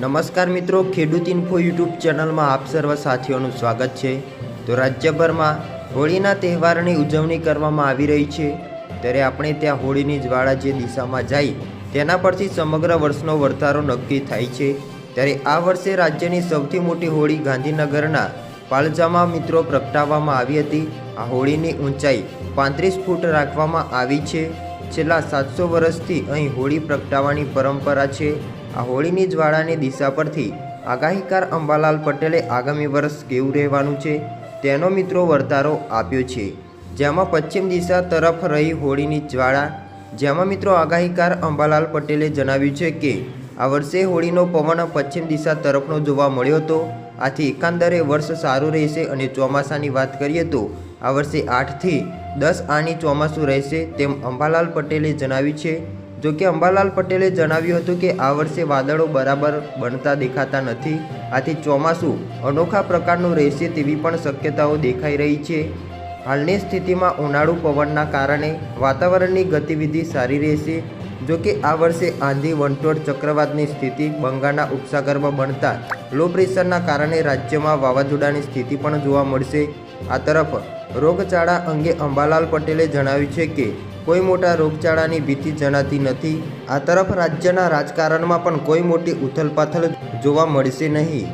નમસ્કાર મિત્રો, ખેડૂત ઇન્ફો યુટ્યુબ ચેનલમાં આપ સર્વ સાથીઓનું સ્વાગત છે. તો રાજ્યભરમાં હોળીના તહેવારની ઉજવણી કરવામાં આવી રહી છે. ત્યારે આપણે ત્યાં હોળીની જ્વાળા જે દિશામાં જાય, તેના પરથી સમગ્ર વર્ષનો વર્તારો નક્કી થાય છે. ત્યારે આ વર્ષે રાજ્યની સૌથી મોટી હોળી ગાંધીનગરના પાલજામાં મિત્રો પ્રગટાવવામાં આવી હતી. આ હોળીની ઊંચાઈ પાંત્રીસ ફૂટ રાખવામાં આવી છે. છેલ્લા સાતસો વર્ષથી અહીં હોળી પ્રગટાવવાની પરંપરા છે. આ હોળીની જ્વાળાની દિશા પરથી આગાહીકાર અંબાલાલ પટેલે આગામી વર્ષ કેવું રહેવાનું છે તેનો મિત્રો વર્તારો આપ્યો છે. જેમાં પશ્ચિમ દિશા તરફ રહી હોળીની જ્વાળા. જેમાં મિત્રો આગાહીકાર અંબાલાલ પટેલે જણાવ્યું છે કે, આ વર્ષે હોળીનો પવન પશ્ચિમ દિશા તરફનો જોવા મળ્યો હતો. આથી એકંદરે વર્ષ સારું રહેશે અને ચોમાસાની વાત કરીએ તો આ વર્ષે આઠથી દસ આની ચોમાસું રહેશે તેમ અંબાલાલ પટેલે જણાવ્યું છે. જો કે અંબાલાલ પટેલે જણાવ્યું હતું કે આ વર્ષે વાદળો બરાબર બનતા દેખાતા નથી. આથી ચોમાસું અનોખા પ્રકારનું રહેશે તેવી પણ શક્યતાઓ દેખાઈ રહી છે. હાલની સ્થિતિમાં ઉનાળુ પવનના કારણે વાતાવરણની ગતિવિધિ સારી રહેશે. જો કે આ વર્ષે આંધી વંટોળ ચક્રવાતની સ્થિતિ બંગાળના ઉપસાગરમાં બનતા લો પ્રેશરના કારણે રાજ્યમાં વાવાઝોડાની સ્થિતિ પણ જોવા મળશે. આ તરફ રોગચાળા અંગે અંબાલાલ પટેલે જણાવ્યું છે કે, કોઈ મોટા રોગચાળાની ભીતિ જણાતી નથી. આ તરફ રાજ્યના રાજકારણમાં પણ કોઈ મોટી ઉથલપાથલ જોવા મળશે નહીં.